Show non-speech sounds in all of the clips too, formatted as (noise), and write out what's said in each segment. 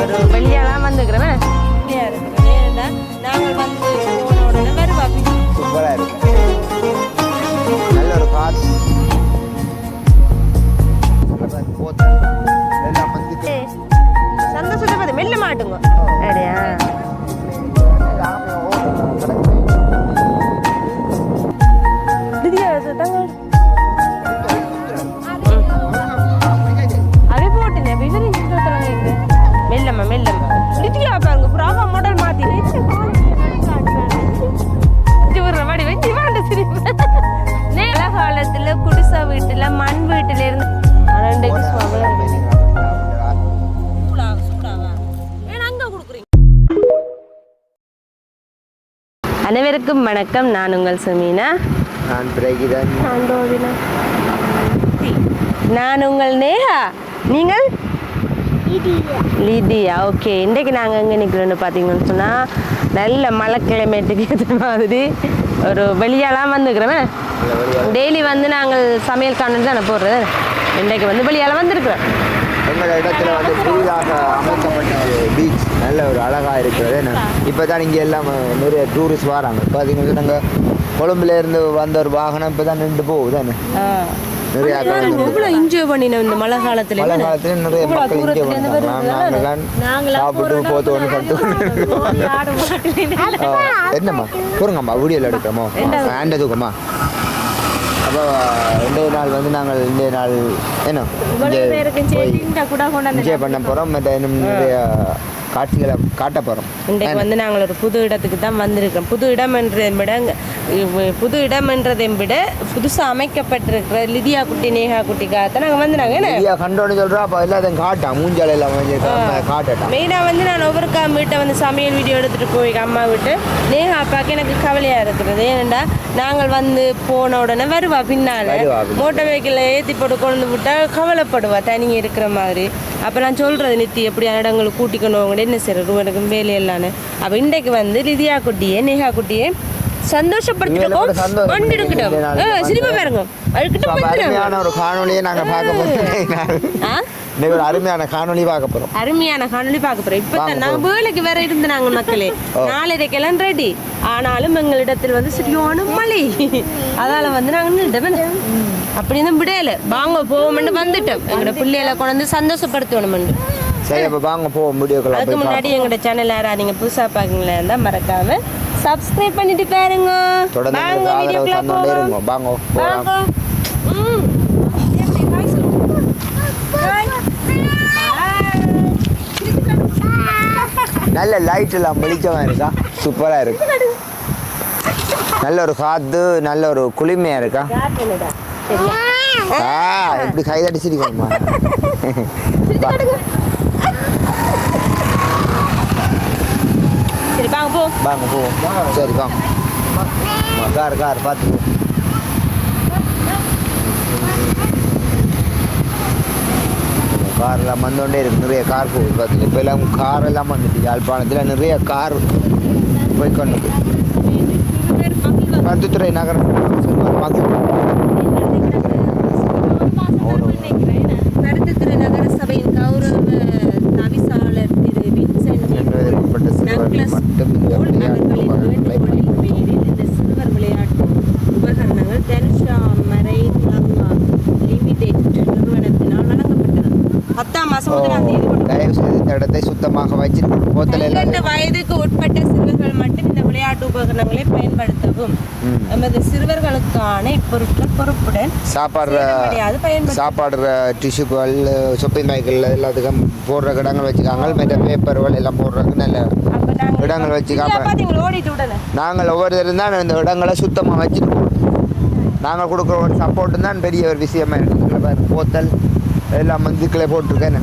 ஒரு வெளியெல்லாம் வந்துக்கிறேன் நாங்கள் வந்து அனைவருக்கும் வணக்கம். நான் உங்கள் சுமீனா. நான் பிரகிதன். நான் உங்கள் நேஹா நீங்கள்? Lydia okay. இன்றைக்கு நாங்கள் எங்கே நிற்கிறோன்னு பார்த்தீங்கன்னு சொன்னால் நல்ல மழை கிளைமேட்டுக்கு ஏற்ற மாதிரி ஒரு வெளியாலாம் வந்துக்கிறோமே டெய்லி வந்து நாங்கள் சமையல் காணல் தானே போடுறது? இன்றைக்கு வந்து வெளியால வந்திருக்கிறோம். எங்களோட இடத்துல வந்து புதிதாக அமைக்கப்பட்ட ஒரு பீச் நல்ல ஒரு அழகாக இருக்கிறது. இப்போ தான் இங்கே எல்லாம் நிறைய டூரிஸ்ட் வராங்க. பார்த்தீங்கன்னா நாங்கள் கொழும்புல இருந்து வந்த ஒரு வாகனம் இப்போ தான் நின்று போகுது. தானே நிறைய என்ஜாய் பண்ணினோம் இந்த மழை காலத்தில்? மழை காலத்துல நிறைய மக்கள் நாங்களாம் சாப்பிட்டு போத்து ஒன்று கட்டு என்னம்மா? கூறுங்கம்மா வீடியோவில் எடுக்கிறோமோ? ஆண்ட தூக்கம்மா அப்போ இன்றைய நாள் வந்து நாங்கள் இன்றைய நாள் என்ன என்ஜாய் பண்ண போகிறோம் மற்ற நிறைய காட்சிகளை காட்ட போகிறோம் இன்றைக்கு வந்து நாங்கள் ஒரு புது இடத்துக்கு தான் வந்திருக்கிறோம் புது இடம் என்றதை விட புது இடம் என்றதை விட புதுசாக அமைக்கப்பட்டிருக்கிற லிதியா குட்டி நேஹா குட்டிக்காகத்தான் நாங்கள் வந்து நாங்கள் என்ன கண்டோன்னு சொல்கிறா அப்போ எல்லாத்தையும் காட்டான். மூஞ்சால எல்லாம் கொஞ்சம் காட்டட்டான் மெயினாக வந்து நான் ஒவ்வொருக்கா வீட்டை வந்து சமையல் வீடியோ எடுத்துகிட்டு போய் அம்மா விட்டு நேஹா அப்பாவுக்கு எனக்கு கவலையாக இருக்கிறது ஏனெண்டா நாங்கள் வந்து போன உடனே வருவா பின்னால். மோட்டர் வெஹிக்கிளில் ஏற்றி போட்டு கொண்டு விட்டால் கவலைப்படுவா தனியாக இருக்கிற மாதிரி அப்போ நான் சொல்கிறது நித்தி எப்படியான இடங்களுக்கு கூட்டிக்கணும் அவங்க என்ன செய்யறது எனக்கு வேலையெல்லான்னு அப்போ இன்றைக்கு வந்து லிதியா குட்டியே நேஹா குட்டியே சந்தோஷப்படுத்திட்டோம் கொண்டிருக்கட்டும் சிரிப்பா பாருங்க. அருமையான ஒரு காணொலியை நாங்கள் பார்க்க போகிறோம் இன்னைக்கு ஒரு அருமையான காணொலி பார்க்க போகிறோம் அருமையான காணொலி பார்க்க போறோம். இப்போ நாங்க வேலைக்கு வேற இருந்து நாங்க மக்களே நாலரைக்கெல்லாம் ரெடி ஆனாலும் எங்களிடத்தில் வந்து சரியான மழை. அதால வந்து நாங்க நின்றுட்டோம் அப்படின்னு விடையில. வாங்க போவோம்னு வந்துட்டோம். எங்களோட பிள்ளைகளை கொண்டு சந்தோஷப்படுத்தணும் சரி அப்போ வாங்க போவோம். வீடியோக்குள்ள அதுக்கு முன்னாடி எங்களோட சேனல் யாரா நீங்க புதுசா பாக்கீங்களா இருந்தா மறக்காம சப்ஸ்கிரைப் பண்ணிட்டு பாருங்க. தொடர்ந்து வீடியோக்குள்ள இருங்க வாங்க போகலாம் வாங்க. ம். நல்ல லைட் எல்லாம் வெளிச்சமாக இருக்கா? சூப்பராக இருக்கு. நல்ல ஒரு காத்து நல்ல ஒரு குளிமையாக இருக்கா? ஆ எப்படி கைதடிச்சிருக்கோம்மா சரி வாங்க போவோம் சரி வாங்க கார் கார் பார்த்து போ. கார்லாம் வந்தோண்டே இருக்கு. நிறைய கார் போகுது பார்த்துங்க இப்போ எல்லாம் கார் எல்லாம் வந்துட்டு யாழ்ப்பாணத்தில் நிறைய கார் போய் கொண்டு பருத்தித்துறை நகரம். நகர சபையின் கௌரவ என்பதற்குட்பட்ட சிறுவர்கள் மட்டும் இந்த விளையாட்டு இந்த சிறுவர் விளையாட்டு உபகரணங்கள் தென்ஷா மரைன் லிமிடெட் நிறுவனத்தினால் வழங்கப்பட்டது பத்தாம் மாசம் முதலாம் தேதி கொண்டு தயவு செய்து இந்த இடத்தை சுத்தமாக வச்சு எல்லாம் வயதுக்கு உட்பட்ட சிறுவர்கள் மட்டும் இந்த விளையாட்டு உபகரணங்களை பயன்படுத்தவும். ம். எமது சிறுவர்களுக்கான இப்பொருட்கள் பொறுப்புடன் பயன்படுத்த சாப்பாடுற டிஷ்யூக்கள் சொப்பி மைக்கிள் எல்லாத்துக்கும் போடுற இடங்கள் வச்சுக்காங்க மற்ற பேப்பர்கள் எல்லாம் போடுறதுக்கு நல்ல இடங்கள் வச்சு இல்ல, காப்ப பாத்தீங்களா? ஓடிட்டு உடனே நாங்கள் ஒவ்வொருத்தரும் தான் இந்த இடங்களை சுத்தமாக வச்சுருக்கோம் நாங்கள் கொடுக்குற ஒரு சப்போர்ட்டு தான் பெரிய ஒரு விஷயமா இருக்குது போத்தல் எல்லாம் மந்துக்களை போட்டிருக்கேன்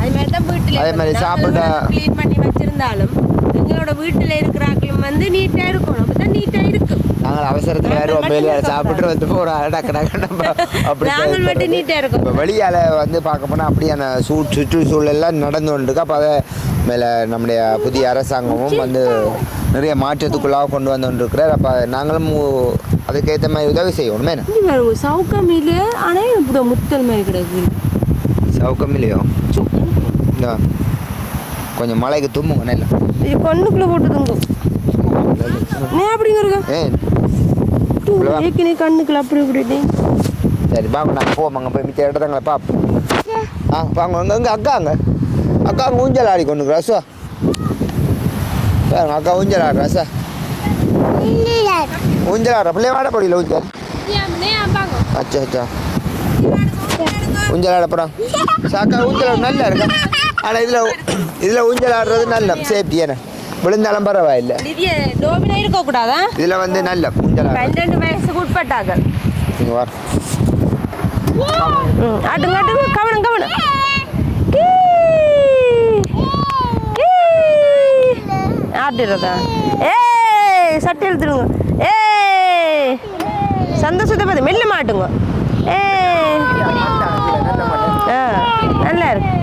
அது மாதிரி தான் வீட்டில் அதே மாதிரி சாப்பிட்ட- க்ளீன் பண்ணி வச்சிருந்தாலும் எங்களோட வீட்டில் இருக்கிறாக்களும் வந்து நீட்டா இருக்கணும். அப்பதான் நீட்டா இருக்கும் நாங்கள் அவசரத்தில் வேறு வெளியே சாப்பிட்டு வந்து போகிறோம் டக்கு டக்கு நம்ம அப்படி நாங்கள் மட்டும் நீட்டா இருக்கோம். இப்போ வெளியால் வந்து பார்க்க போனால் அப்படியான சூ சுற்றுச்சூழல்லாம் நடந்து கொண்டிருக்கு. அப்போ அதை மேலே நம்முடைய புதிய அரசாங்கமும் வந்து நிறைய மாற்றத்துக்குள்ளாக கொண்டு வந்து கொண்டிருக்கிறார். அப்போ நாங்களும் அதுக்கேற்ற மாதிரி உதவி செய்யணுமே சவுக்கம் இல்ல ஆனா இப்படி முத்தல் மாதிரி கிடக்கு இல்லையோ இந்த கொஞ்சம் மழைக்கு தும்முங்க நல்லா இது கண்ணுக்குள்ள போட்டு தங்கும் நீ அப்படிங்க இருக்க ஏன் ஏற்கனவே கண்ணுக்குள்ள அப்படி இப்படி சரி வாங்க நாங்கள் போவோம் அங்கே போய் மிச்ச இடத்தங்களை பார்ப்போம் ஆ வாங்க அங்கே அங்கே அக்கா அங்கே அக்கா அங்கே ஊஞ்சல் ஆடி கொண்டு ரசா பாருங்க அக்கா ஊஞ்சல் ஆடுறா ரசா ஊஞ்சல் ஆடுற பிள்ளை வாட படியில ஊஞ்சல் அச்சா அச்சா ஊஞ்சல் ஆட போகிறான் சாக்கா ஊஞ்சல் நல்லா இருக்கா? ஆனால் இதில் இதில் ஊஞ்சல் ஆடுறது நல்ல சேஃப்டி என்ன விழுந்தாலும் பரவாயில்லை. நிதிய டோமினா இருக்க கூடாதா? இதில் வந்து நல்ல ஊஞ்சல் ஆடுறது. பன்னெண்டு வயசுக்கு உட்பட்டார்கள் நீங்கள் வர ம், ஆட்டுங்க ஆட்டுங்க கவனம் கவனம். ஆட்டிடுறதா? ஏய் சட்டை இழுத்துடுங்க. ஏய் சந்தோஷத்தை பார்த்து மெல்ல மாட்டுங்க ஏய் ஆ நல்லா இருக்கு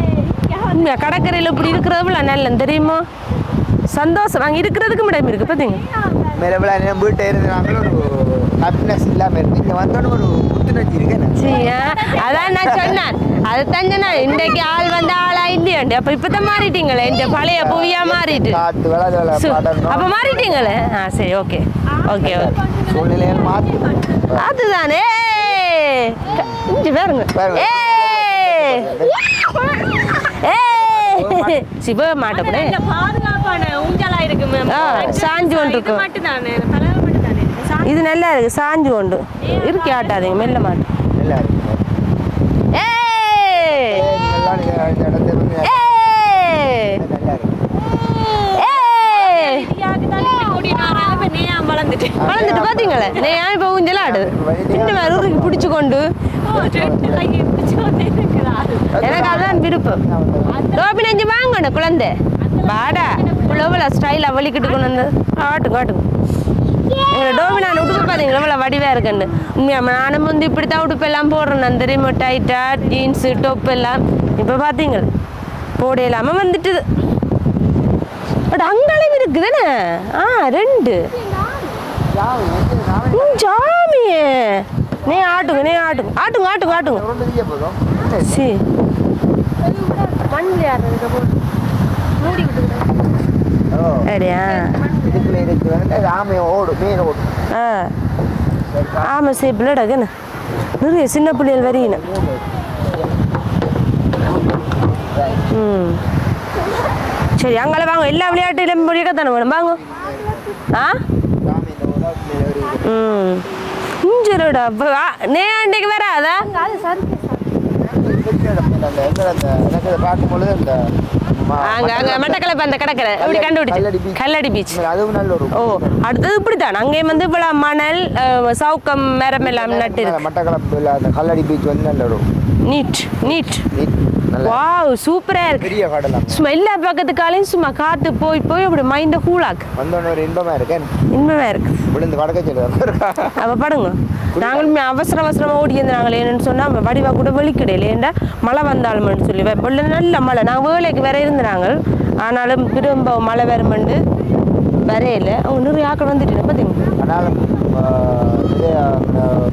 உண்மையா? கடற்கரையில் இப்படி இருக்கிறதுல நல்ல தெரியுமா? சந்தோஷம். அங்கே இருக்கிறதுக்கு இடம் இருக்கு பார்த்தீங்க மேலே நேரம் வீட்டை இருந்தாங்களும் ஒரு ஹாப்பினஸ் இல்லாமல் இருக்கு இங்கே வந்தோன்னு ஒரு புத்துணர்ச்சி இருக்கு அதான் நான் சொன்னேன். அதுதான் சொன்னேன். இன்றைக்கு ஆள் வந்து ஆளா இல்லையாண்டு அப்ப இப்பதான் மாறிட்டீங்களே? இந்த பழைய புவியா மாறிட்டு. அப்ப மாறிட்டீங்களே? ஆ சரி ஓகே. Okay okay. அதுதானே. இங்க பாருங்க. பாருங்க. சிவ மாட்டப்படே பாதுகாப்பான ஊஞ்சலா இருக்கு மேம். சாஞ்சு தலைவர் மட்டும்தானே? இது நல்லா இருக்கு சாஞ்சு கொண்டு. இருக்கு ஆட்டாதீங்க மெல்ல மாட்டு. இருக்கு இருக்கு வளர்ந்துட்டு. பாத்தீங்களே? நான் இப்ப ஊஞ்சல் ஆடுது. இந்த மாதிரி உருக்கி பிடிச்சு கொண்டு. எனக்கு அதான் விருப்பம் டோபி நெஞ்சு வாங்கணும் குழந்தை. வாடா. இவ்வளோ ஸ்டைல் அவளிக்கிட்டு கொண்டு வந்து ஆட்டு காட்டுங்க. எங்களை டோபி நான் உடுப்பு பார்த்தீங்களா இவ்வளோ வடிவாக இருக்குன்னு. உண்மையா நானும் வந்து இப்படி தான் உடுப்பு எல்லாம் போடுறேன் தெரியுமா டைட்டா ஜீன்ஸு டொப் எல்லாம். இப்போ பார்த்தீங்களா போட இல்லாமல் வந்துட்டுது. பட் அங்கேயும் இருக்குதுன்னு ஆ ரெண்டு. ஜாமியே. நீ ஆட்டுங்க நீ ஆட்டுங்க. ஆட்டுங்க ஆட்டுங்க ஆட்டுங்க. ரொம்ப பெரிய போதும் சி ஓ அப்படியா இதுக்குள்ள இருக்கிறது ஆமை ஓடும் மீன் ஓடும் ஆ. ஆமாம் சரி பிள்ளைடாக்குன்னு நிறைய சின்ன பிள்ளைகள் வரீங்க ம். சரி அங்கே வாங்க. எல்லா விளையாட்டுலையும் முடியக்கத்தானே வேணும்? வாங்க. ஆ? ம். இஞ்சரோடா நே அந்த எங்க அந்த எனக்கு அதை? அங்க அங்க மட்டக்களப்பு அந்த கடற்கரை. கல்லடி கண்டுபிடிச்சு. கல்லடி பீச் ஓ அடுத்தது இப்படித்தான். அங்கேயும் வந்து இவ்வளோ மணல் சவுக்கம் மரம் எல்லாம் நட்டு அந்த கல்லடி பீச் வந்து நல்ல நீட் நீட். நீட். வாவ் சூப்பரா இருக்கு. பெரிய. சும்மா எல்லா பக்கத்துக்காலையும் சும்மா காத்து போய் போய் அப்படி மைண்டை கூலாக்கு வந்தோடனே ஒரு இன்பமா இருக்கேன். இன்பமா இருக்கு. விழுந்து வடக்க சொல்லுவாங்க அவ படுங்க. நாங்களுமே அவசர அவசரமா ஓடி இருந்தாங்களே என்னன்னு சொன்னா வடிவா கூட வெளிக்கிடையில ஏன்டா மழை வந்தாலும்னு சொல்லி வெள்ள நல்ல மழை. நாங்கள் வேலைக்கு வேற இருந்தாங்க ஆனாலும் திரும்ப மழை வருமெண்டு வரையில. அவங்க நிறைய ஆக்கள் வந்துட்டு பார்த்தீங்க ஆனாலும்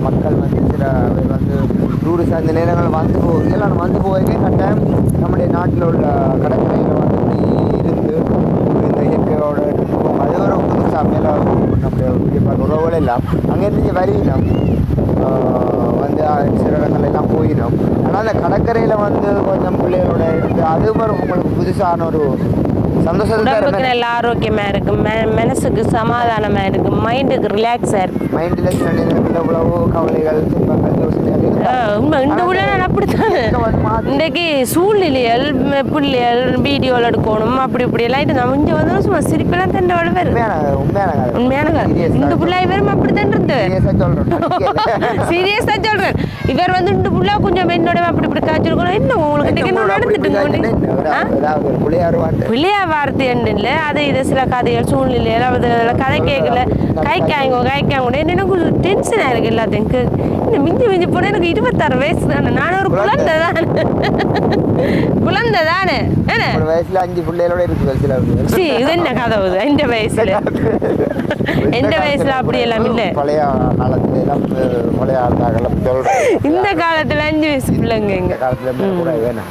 மக்கள் வந்து சில வந்து டூரிஸ்ட் அந்த நேரங்கள் வந்து போ இதெல்லாம் வந்து போய் கட்டாயம் நம்முடைய நாட்டில் உள்ள கடற்கரையில் வந்து இருந்து இந்த இயற்கையோட அது ஒரு புதுசாக மேலே நம்முடைய பெரிய உறவுகள் எல்லாம் அங்கேருந்து வரையினோம். வந்து சில இடங்கள் எல்லாம் போயிடும் ஆனால் அந்த கடற்கரையில் வந்து கொஞ்சம் பிள்ளைகளோட இருந்து அது ஒரு உங்களுக்கு புதுசான ஒரு உடம்புக்கு நல்ல ஆரோக்கியமா இருக்கு. மனசுக்கு சமாதானமா இருக்கு. மைண்டுக்கு ரிலாக்ஸா இருக்கு. மைண்டில் எவ்வளவோ கவலைகள் இந்த உள்ள அப்படித்தான்? இன்றைக்கு சூழ்நிலைகள் பிள்ளைகள் வீடியோவில் எடுக்கணும் அப்படி இப்படி எல்லாம் இது நம்ம இங்கே வந்தாலும் சும்மா சிரிப்பெல்லாம் தண்டை வளர்வாரு. உண்மையான இந்த தான். பிள்ளை வெறும் அப்படித்தான் இருந்து. (laughs) Serious ஆ சொல்றேன். இவர் வந்து இந்த புள்ள கொஞ்சம் என்னோட அப்படி இப்படி காய்ச்சிருக்கணும் என்ன உங்களுக்கு நடந்துட்டு புள்ளையார் வார்த்தை இல்லை அது இது சில கதைகள் சூழ்நிலை அதாவது கதை கேட்கல கை காய்ங்கோ கை காய்ங்கோ எனக்கு டென்ஷனாக இருக்கு எல்லாத்தையும். இன்னும் மிஞ்சி மிஞ்சி போனால் எனக்கு இருபத்தாறு வயசு தானே. நான் ஒரு குழந்தை. தானே. குழந்தை தானே. என்ன? வயசுல அஞ்சு பிள்ளைகளோட இருக்கு சில சி இது என்ன கதை இது? இந்த வயசுல? எந்த வயசுல அப்படி எல்லாம் இல்லை. பழைய காலத்துல எல்லாம் பழைய சொல்றேன் இந்த காலத்துல அஞ்சு வயசு பிள்ளைங்க இந்த இங்க காலத்துல கூட வேணும்.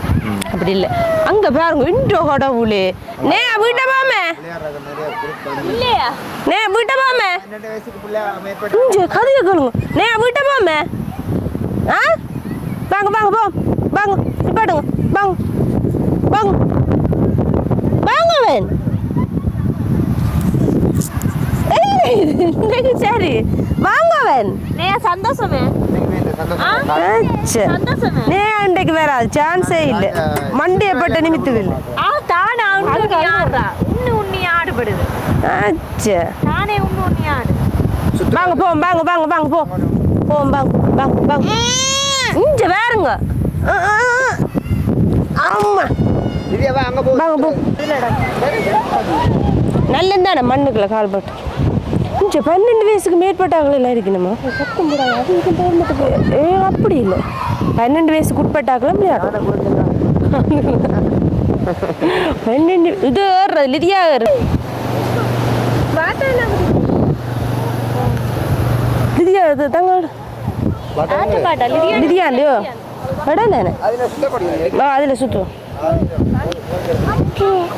அப்படி இல்லை. அங்க பாருங்க இன்றோ கடவுளே. நே வீட்டை பாமே இல்லையா? நே வீட்டை பாமே கதையை கேளுங்க. நே வீட்டை பாமே ஆ? வாங்க வாங்க போ. வாங்க நிப்பாட்டுங்க. வாங்க. வாங்க. வாங்க வேன் சரி. வாங்க வேன் நே சந்தோஷமே. சந்தோஷம். நே அன்றைக்கு வேற சான்ஸே இல்லை. மண்டியப்பட்ட நிமித்ததில்லை ஆ தானா உண்ணு ஆடுறா உண்ணு உண்ணி ஆடுபடுது ஆச்சே. தானே உண்ணு உண்ணி ஆடு வாங்க போம் வாங்க வாங்க வாங்க போ. போம் வாங்க வாங்க வாங்க. இங்க வேறுங்க ஆமா போ. வாங்க போ. நல்லது தானே மண்ணுக்குள்ள கால் போட்டு. இங்க பன்னெண்டு வயசுக்கு மேற்பட்டாக்கள் எல்லாம் இருக்கணுமா? சத்தம் போடாங்க அது இது போக மாட்டேங்குது. ஏ அப்படி இல்லை. பன்னெண்டு வயசுக்கு உட்பட்டாக்களும் விளையாடும் (laughs) பன்னெண்டு இது ஏறுறது லிதியா ஏறு லிதியா இது தங்க. லிதியா? இல்லையோ தானே அதுல சுத்தப்படி வா அதில் சுற்றுவோம்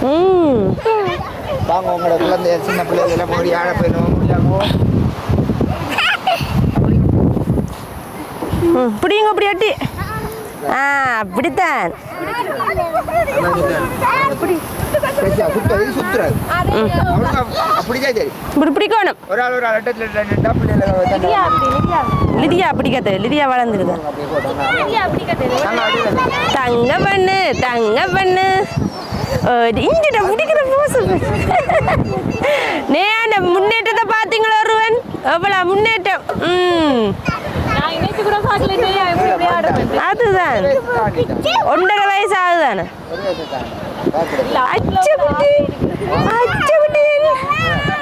ம். வாங்க உங்களோட குழந்தை சின்ன பிள்ளைகள் எல்லாம் போய் ஆட போயிடும் பிடிங்க அப்படி அட்டி ஆ அப்படித்தான். பிடிக்கணும் லிதியா பிடிக்காது. லிதியா வளர்ந்துருது. தங்க பண்ணு தங்க பண்ணு இங்கிட்ட பிடிக்கிற போசு நே அந்த முன்னேற்றத்தை பார்த்தீங்களா ஒருவன் எவ்வளோ முன்னேற்றம்? ம் நான் இன்னைக்கு கூட பார்க்கல இல்லையா எப்படி எப்படி ஆடுறது அதுதான். ஒன்றரை வயசு ஆகுதானே?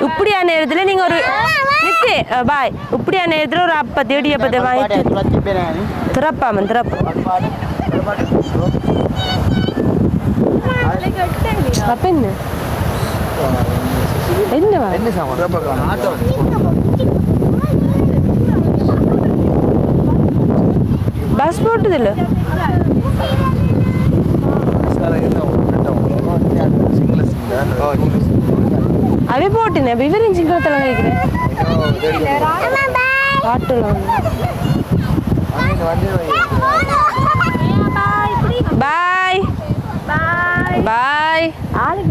இப்படியா நேரத்தில் நீங்கள் ஒரு நிக்கு பாய். இப்படியா நேரத்தில் ஒரு அப்பத்தை இடி அப்பத்தை வாங்கிட்டு. திறப்பாமன் திறப்பா. அப்ப என்ன? என்னவா என்ன சாமான்? பஸ் போட்டுதில்ல அவை போட்டுனே இவரும் சிங்களத்தில் கேட்குறேன் பாய் பாய்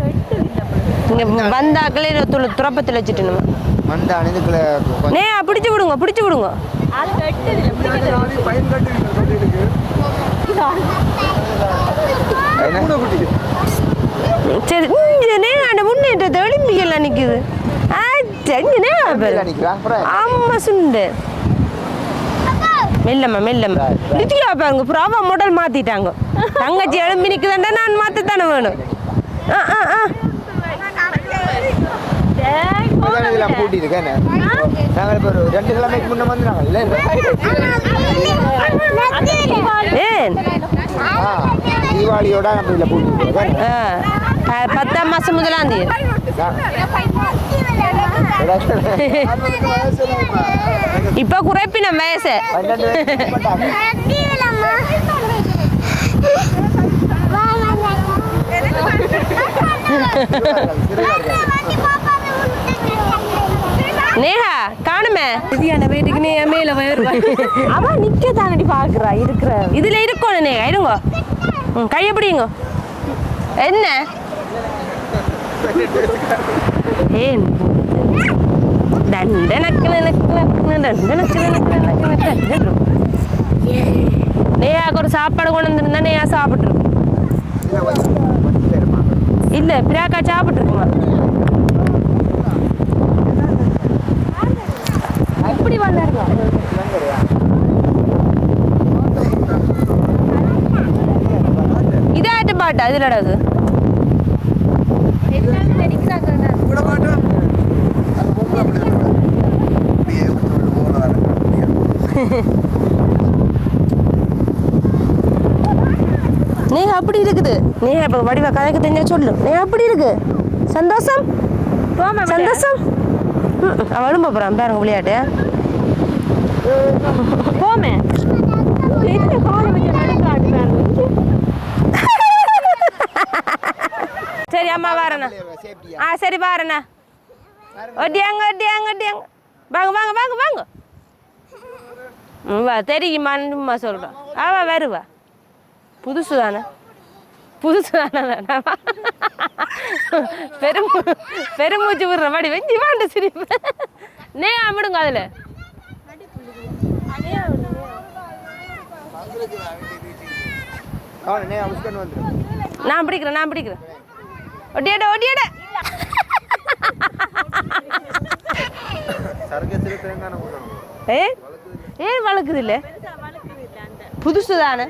எட்டு இங்க வந்தாக்களே துள துறப்பத்தில் வச்சுட்டு மந்த அணிந்துக்குள்ள நே பிடிச்சு விடுங்க பிடிச்சு விடுங்க. சரி இங்க நே அந்த முன்னேற்றத்தை ஒலிம்பிக்கெல்லாம் நிற்குது நே பாரு. ஆமா சுண்டு. மெல்லம்மா மெல்லம்மா. நித்யா பாருங்க ப்ராவா மாடல் மாத்திட்டாங்க. தங்கச்சி எழும்பி நிக்குதாண்டா நான் மாத்தத்தானே வேணும் ஆ ஆ ஆ இதெல்லாம் பூட்டி இருக்கேன் நாங்கள் இப்போ ஒரு ரெண்டு கிழமைக்கு முன்ன இல்லை ஆ தீபாவளியோட நம்ம இதில் இருக்கேன் ப- பத்தாம் மாசம் முதலாம் தேதி. இப்ப குறைப்பின வயசு. நேஹா காணுமே திவ்யான வீட்டுக்கு நீ என் மேல வருவா அவன் நிக்க தானடி பாக்குறா இருக்கிற இதுல இருக்கணும் நேஹா இருங்க கையை பிடிங்க என்ன ஏன் தண்ட நக்கு நக்கு நக்கு தண்ட நக்கு நக்கு நக்கு நக்கு நேயாக்கு ஒரு சாப்பாடு கொண்டு வந்திருந்தா நேயா சாப்பிட்டுருக்கும் இல்ல பிராக்கா சாப்பிட்டுருக்குமா ഇതായിട്ട് പാട്ടാ ഇതിലടക്ക് நீ அப்படி இருக்குது. நீ இப்போ வடிவ கதைக்கு தெரிஞ்சா சொல்லு. நீ அப்படி இருக்கு. சந்தோஷம்? சந்தோஷம்? அவனும் போகிறான் பாருங்க விளையாட்டு. போமே. என்ன காலை வச்சு நடுக்காட்டுறாங்க சரி அம்மா வரேண்ணா. ஆ சரி பாருண்ணா ஒட்டியாங்க ஒட்டியாங்க ஒட்டியாங்க. வாங்க வாங்க வாங்க வாங்க. ம், வா தெரியுமான்னு சொல்கிறோம் ஆவா வருவா. புதுசு தானே. புதுசு தானே பெரும் பெருமூச்சு விடுற மாதிரி. வெஞ்சி வாண்டு சிரிப்பு. நே அமிடுங்க அதில். நான் பிடிக்கிறேன் நான் பிடிக்கிறேன். ஒட்டியாட ஒட்டியாட. ஏ? ஏன் வளர்க்குது இல்லை புதுசு தானே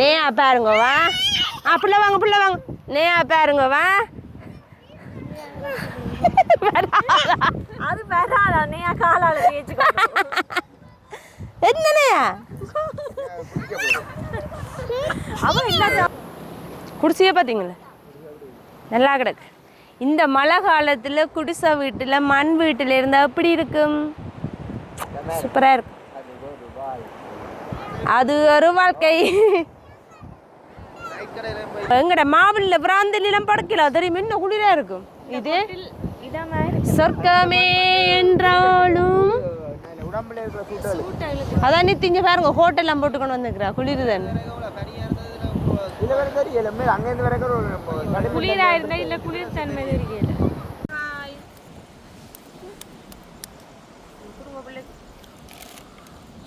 நேயா பாருங்க வா. ஆ புள்ள வாங்க புள்ள வாங்க. நேயா பாருங்க வா. அது வராதா நீ காலால அவன் இல்லாத குடிசையே பார்த்தீங்களா நல்லா கிடக்கு. இந்த மழை காலத்தில் குடிசை வீட்டில் மண் வீட்டில் இருந்தால் எப்படி இருக்கும்? சூப்பராக இருக்கும். அது ஒரு வாழ்க்கை. எங்கட மாவில்ல பிராந்திலாம் படைக்கல தெரியும்? இன்னும் குளிராக இருக்கும். இது? சொர்க்கமே என்றாலும் அதான் நீ திங்க பாருங்க ஹோட்டல்லாம் போட்டு கொண்டு வந்துக்கிறா குளிருதன். குளிரா இருந்தா இல்ல குளிர் தன்மை தெரியல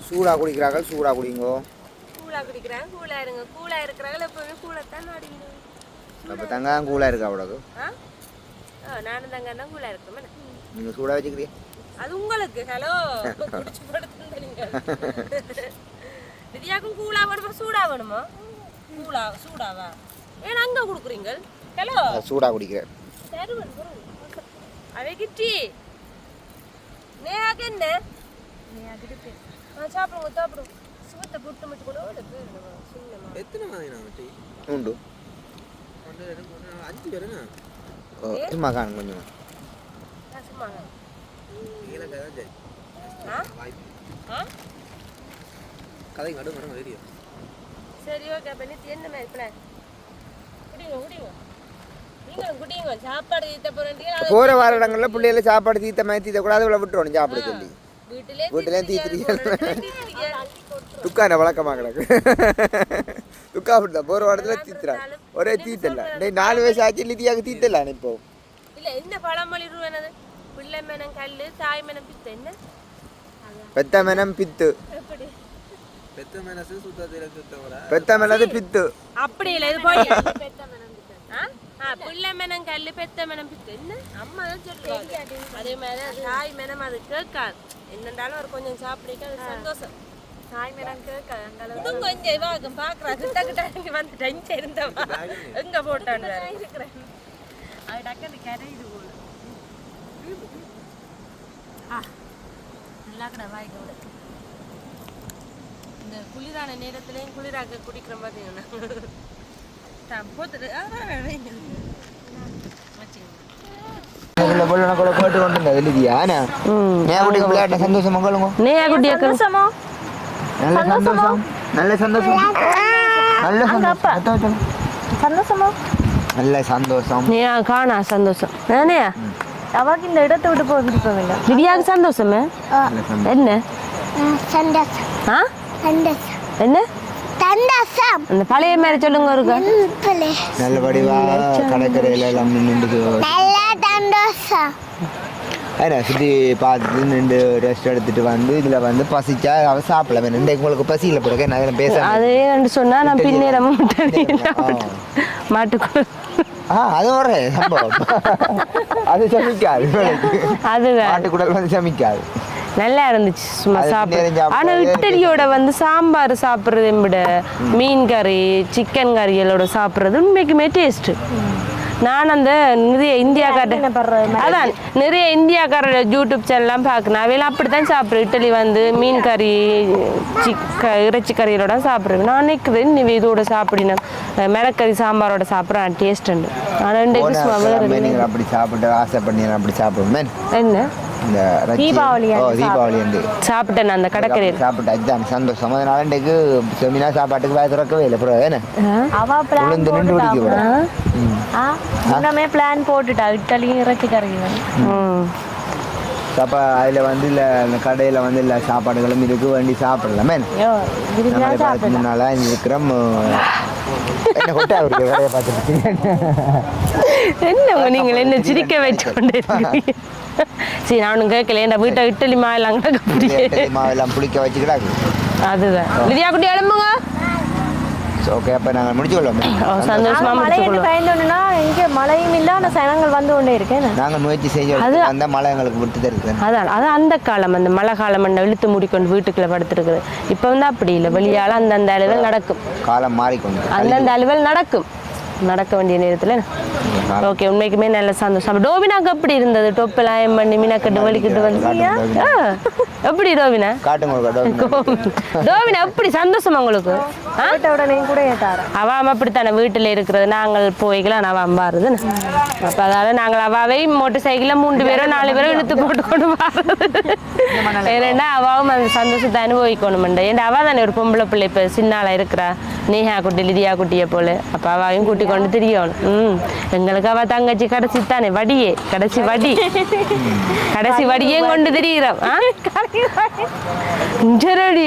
சூடாக குடிக்கிறார்கள் சூடாக குடிங்கோ. கூலா குடிக்கிறாங்க கூலா இருங்க. கூலா இருக்கிறாங்க எப்பவுமே கூலத்தான் அடிக்கணும் அப்போ தங்க கூலாக இருக்கா அவ்வளோ ஆ ஆ, நானும் தங்க தான் கூலா இருக்கிறேன் நீங்கள் சூடாக வச்சுக்கிறீங்க. அது உங்களுக்கு. ஹலோ குடிச்சு நீங்க. திவ்யாக்கும் கூலா வேணுமா? சூடா வேணுமா? கூலா சூடாவா? ஏன் அங்க கொடுக்குறீங்க ஹலோ. சூடாக குடிக்கிறேன். தருவன் அவை கிட்டி. நேராக என்ன? ஆ சாப்பிடுங்க சாப்பிடுங்க. சுகத்தை புட்டு மட்டும் கூட. எத்தனை வாங்கினா டீ உண்டு. அஞ்சு பேருண்ணா? சும்மா காணும் கொஞ்சம் கதை சரி நடு வீடியோ ஓகே அப்போ நீ என்ன மாதிரி பிளான் குடிங்க குடிங்க. தீத்த போகிற வார இடங்களில் பிள்ளைகள சாப்பாடு தீத்த மாதிரி தீத்தக்கூடாது இவ்வளோ விட்டுறணும் சாப்பிட சொல்லி. வீட்டிலே. தீத்துறீங்க. துக்கான வழக்கமாக கிடக்கு. துக்கா அப்படிதான் போகிற வாரத்தில் தீத்துறாங்க ஒரே தீத்தல டேய் நாலு வயசு ஆச்சு லிதியாக தீத்தலாம் இப்போ இல்ல என்ன பழமொழி என்னது பிள்ளை மேனம் கல்லு தாய் மேனம் பித்து என்ன பெத்த மெனம் பித்து எப்படி பெத்த மனசு சுத்தத்தில் சுத்தவரா பெத்த மெனது பித்து அப்படி இல்ல இது போய் ஆ? ஆ, பிள்ளை மேனம் கல்லு பெத்த மேனம் பித்து என்ன அம்மா தான் சொல்லுவாங்க அதே மாதிரி தாய் மேனம் அது கேட்காது என்னண்டாலும் ஒரு கொஞ்சம் சாப்பிடிக்க அது சந்தோஷம் கொஞ்சம் இவாகும் பாக்குறா கிட்ட கிட்ட இங்க வந்து இங்க இருந்தவா எங்க போட்டான்னு வேற. அது டக்குனு கரையுது போல. ஆ நல்லா கடை வாய்க்க விட இந்த குளிரான நேரத்துலயும் குளிராக்க குடிக்கிற தான் போத்துட்டு போட்டு கொண்டு விளையாட்ட சந்தோஷமா கேளுங்க. நேயா குட்டியாக்க சந்தோஷமா? நல்ல சந்தோஷம்? நல்ல சந்தோஷம். நல்ல சந்தோஷம். சந்தோஷமா. நல்ல சந்தோஷம். நேயா காணா சந்தோஷம். நானேயா அவக்கு இந்த இடத்தை விட்டு போக விருப்பம் இல்லை. திவ்யாவுக்கு சந்தோஷமே என்ன? சந்தோஷம். ஆ? சந்தோஷம். என்ன? சந்தோஷம். அந்த பழைய மாதிரி சொல்லுங்க இருக்கா பிள்ளை நல்லபடிவா கடற்கரையில எல்லாம் நின்று நல்லா சந்தோஷம். சுற்றி பார்த்துட்டு நின்று ரெஸ்ட் எடுத்துட்டு வந்து இதில் வந்து பசிச்சா அவ சாப்பிடல. வேணும் இன்றைக்கு உங்களுக்கு பசியில் பிறகு நான் பேச அது ஏன்னு சொன்னா நான் பின்னேரம் மாட்டுக்கு. ஆ அது ஒரு சம்பவம். அது சமைக்காது. அது வேற. ஆட்டுக்குடல் வந்து சமைக்காது. நல்லா இருந்துச்சு சும்மா சாப்பிட. ஆனா இட்லியோட வந்து சாம்பார் சாப்பிட்றதை விட மீன் கறி சிக்கன் கறிகளோட சாப்பிட்றது உண்மைக்குமே டேஸ்ட் நான் அந்த நிறைய இந்தியாக்கார அதான் நிறைய இந்தியாக்கார யூடியூப் சேனல்லாம் பார்க்கணும். அவையெல்லாம் அப்படி தான் சாப்பிட்றேன். இட்லி வந்து மீன் கறி சிக்க இறைச்சி கறியோட சாப்பிட்றேன். நான் நிற்கிறேன் நீ இதோட சாப்பிடினேன் மிளக்கறி சாம்பாரோட சாப்பிட்றேன் டேஸ்ட் உண்டு. ஆனால் இன்றைக்கு அப்படி சாப்பிட்டு ஆசை பண்ணி அப்படி சாப்பிடுவேன் என்ன? இந்த தீபாவளி தீபாவளி வந்து சாப்பிட்டேன் நான் அந்த கடற்கரையில். சாப்பிட்டு அதுதான் சந்தோஷம். அதனால இன்றைக்கு செமினா சாப்பாட்டுக்கு வாய் திறக்கவே இல்லை. அப்புறம் என்ன? அவ பிளான் உளுந்து நின்று குடிக்க கூட முன்னமே பிளான் போட்டுட்டா. இட்டலியும் இறச்சி கறியும் ம். அப்போ அதில் வந்து இல்லை அந்த கடையில் வந்து இல்லை சாப்பாடுகளும் இருக்கு வேண்டி சாப்பிடலாமே முன்னால இருக்கிறோம் என்ன கொட்டா இருக்கு என்ன நீங்கள் என்ன சிரிக்க வச்சு கொண்டு சரி நானும் கேட்கல. என் வீட்டை இட்டலி மாயெல்லாம் கிடக்க மாவெல்லாம் புளிக்க வச்சுக்கிடாது அதுதான். லிதியா குட்டி எழும்புங்க. ஓகே அப்போ நாங்கள் முடிச்சு கொள்வோம் ஓ, சந்தோஷமா மழை முடிச்சுக்கொள்ளும் பயந்தோன்னா இங்க மழையும் இல்ல ஆனா சனங்கள் வந்து கொண்டே இருக்கேன் நாங்கள் முயற்சி அது- அந்த மழை எங்களுக்கு விட்டு தருது அதான் அது அந்த காலம் அந்த மழை காலம் அந்த இழுத்து மூடிக்கொண்டு வீட்டுக்குள்ள படுத்துருக்குது. இப்போ வந்து அப்படி இல்லை. வெளியால அந்தந்த அலுவல் நடக்கும். காலம் மாறிக்கொண்டு அந்தந்த அலுவல் நடக்கும். நடக்க வேண்டிய நேரத்தில் ஓகே உண்மைக்குமே நல்ல சந்தோஷம். அப்ப டோபினாக்கு எப்படி இருந்தது? டொப்பெல்லாம் எம் பண்ணி மீனாக்கட்டு வலிக்கிட்டு வந்து ஆ, எப்படி (laughs) டோபினா? டோபினா. எப்படி? சந்தோஷமா உங்களுக்கு? அவாம அப்படித்தானே? வீட்டில் இருக்கிறது. நாங்கள் போய்க்கலாம் அவ அம்பாருது அப்போ அதால நாங்கள் அவாவை மோட்டர் சைக்கிளில் மூன்று பேரும் நாலு பேரும் இழுத்து போட்டு கொண்டு ஏன்னா அவாவும் அந்த சந்தோஷத்தை அனுபவிக்கணுமெண்ட. ஏன்னா அவ தானே ஒரு பொம்பளை பிள்ளை இப்போ சின்னால இருக்கிறா? நேஹா குட்டி லிதியா குட்டியை போல. அப்போ அவாவையும் கூட்டி கொண்டு திரியணும். ம். எங்களுக்கு அவ தங்கச்சி கடைசி தானே வடியே கடைசி வடி கடைசி வடியே கொண்டு திரிகிறோம் ஆ இஞ்சரடி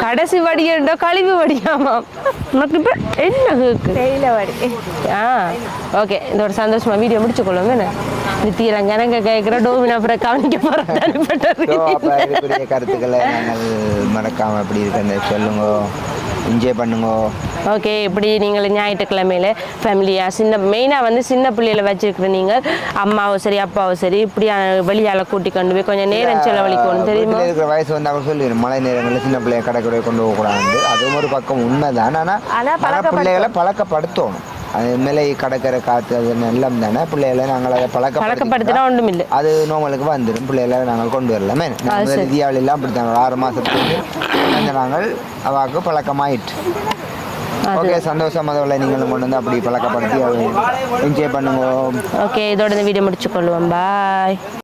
கடைசி வடியண்டோ கழிவு வடியாமாம் உனக்கு இப்போ என்ன கேக்கு வடி ஆ ஓகே இந்த ஒரு சந்தோஷமா வீடியோ முடிச்சுக்கொள்ளும் என்ன நித்தியெல்லாம் கணங்க கேட்குற டோமினா அப்புறம் கவனிக்க இதுக்குரிய கருத்துக்களை நாங்கள் மறக்காமல் எப்படி இருக்குன்னு சொல்லுங்க என்ஜாய் பண்ணுங்க ஓகே இப்படி நீங்கள் ஞாயிற்றுக்கிழமையில ஃபேமிலியாக சின்ன மெயினாக வந்து சின்ன பிள்ளைகளை வச்சிருக்கிற நீங்கள் அம்மாவும் சரி அப்பாவும் சரி இப்படி வெளியால் கூட்டி கொண்டு போய் கொஞ்சம் நேரம் செலவழிக்கணும் தெரியுமா? இருக்கிற வயசு வந்து அவங்க சொல்லிடுறேன் மழை நேரங்களில் சின்ன பிள்ளைய கடைக்குறைய கொண்டு போகக்கூடாது அதுவும் ஒரு பக்கம் உண்மைதான். ஆனால் ஆனா ஆனால் பிள்ளைகளை பழக்கப்படுத்தணும். அது மேலே கடற்கரை காற்று அது எல்லாம் தானே. பிள்ளைகளை நாங்கள் அதை பழக்கப்படுத்தி பழக்கப்படுத்தினா ஒன்றும் இல்லை அது நோமலுக்கு வந்துடும் பிள்ளைகளை நாங்கள் கொண்டு வரலாமே. நாங்கள் இந்தியாவிலாம் அப்படித்தாங்க ஒரு ஆறு மாதத்துக்கு நாங்கள் அவாக்கு பழக்கமாயிட்டு ஓகே சந்தோஷம். அதோட நீங்களும் கொண்டு வந்து அப்படி பழக்கப்படுத்தி என்ஜாய் பண்ணுங்க. ஓகே இதோட இந்த வீடியோ முடிச்சுக்கொள்வோம் பாய்